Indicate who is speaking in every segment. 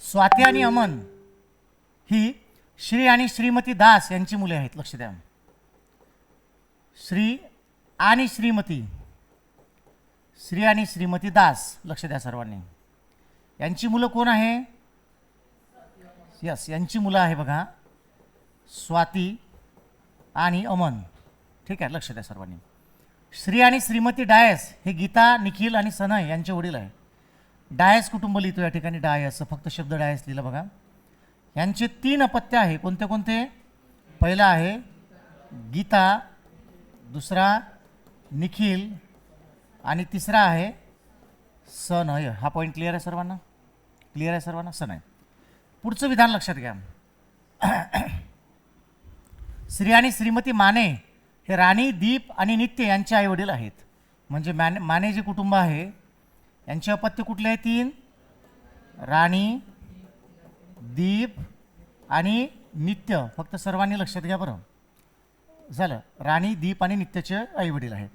Speaker 1: स्वाती आणि अमन ही श्री आणि श्रीमती दास यांची मुले आहेत लक्ष द्या. श्री आणि श्रीमती श्री आणि श्रीमती दास लक्ष द्या सर्वांनी. यांची मुलं कोण आहे? यस यांची मुलं आहे बघा. स्वाती आणि अमन. ठीक आहे लक्ष द्या सर्वांनी. श्री आणि श्रीमती डायस हे गीता निखिल आणि सनय यांचे वडील आहे डायस कुटुंब लिहितो या ठिकाणी डायस फक्त शब्द डायस लिहिलं बघा. यांचे तीन अपत्य आहे. कोणते कोणते? पहिला आहे गीता दुसरा निखिल आणि तिसरा आहे सनय. हा पॉईंट क्लिअर आहे सर्वांना? क्लिअर आहे सर्वांना? सनय. पुढचं विधान लक्षात घ्या. श्री आणि श्रीमती माने हे राणी दीप आणि नित्य यांचे आईवडील आहेत. म्हणजे मॅने माने जे कुटुंब आहे यांचे अपत्य कुठले आहे तीन? राणी दीप आणि नित्य. फक्त सर्वांनी लक्षात घ्या बरं. झालं. राणी दीप आणि नित्यचे आईवडील आहेत.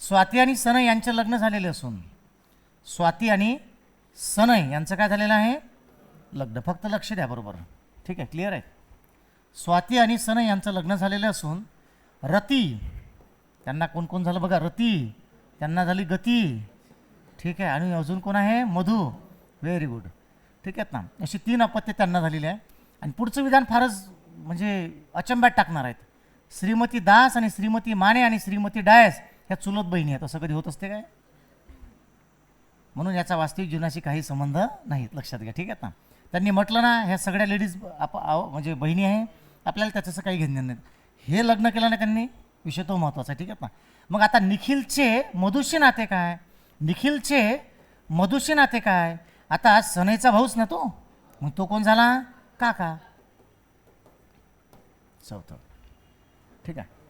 Speaker 1: स्वाती आणि सनय यांचे लग्न झालेले असून स्वाती आणि सनय यांचं काय झालेलं आहे? लग्न. फक्त लक्ष द्या बरोबर. ठीक आहे? क्लिअर आहे? स्वाती आणि सनय यांचं लग्न झालेलं असून रती त्यांना कोण कोण झालं बघा? रती त्यांना झाली गती. ठीक आहे. आणि अजून कोण आहे? मधू. व्हेरी गुड ठीक आहेत ना? अशी तीन अपत्य त्यांना झालेली आहे. आणि पुढचं विधान फारच म्हणजे अचंब्यात टाकणार आहेत. श्रीमती दास आणि श्रीमती माने आणि श्रीमती डायस ह्या चुलत बहिणी आहेत. असं कधी होत असते काय? म्हणून याचा वास्तविक जीवनाशी काही संबंध नाहीत. लक्षात घ्या. ठीक आहे ना? त्यांनी म्हटलं ना ह्या सगळ्या लेडीज आप म्हणजे बहिणी आहे. आपल्याला त्याच्याचं काही घेणं नाही. हे लग्न केलं ना त्यांनी? विषय तो महत्त्वाचा आहे. ठीक आहे ना? मग आता निखिलचे मधुशी नाते काय? निखिलचे मधुशी नाते काय? आता सनईचा भाऊच ना तो. मग तो कोण झाला? काका. चौथं. ठीक आहे.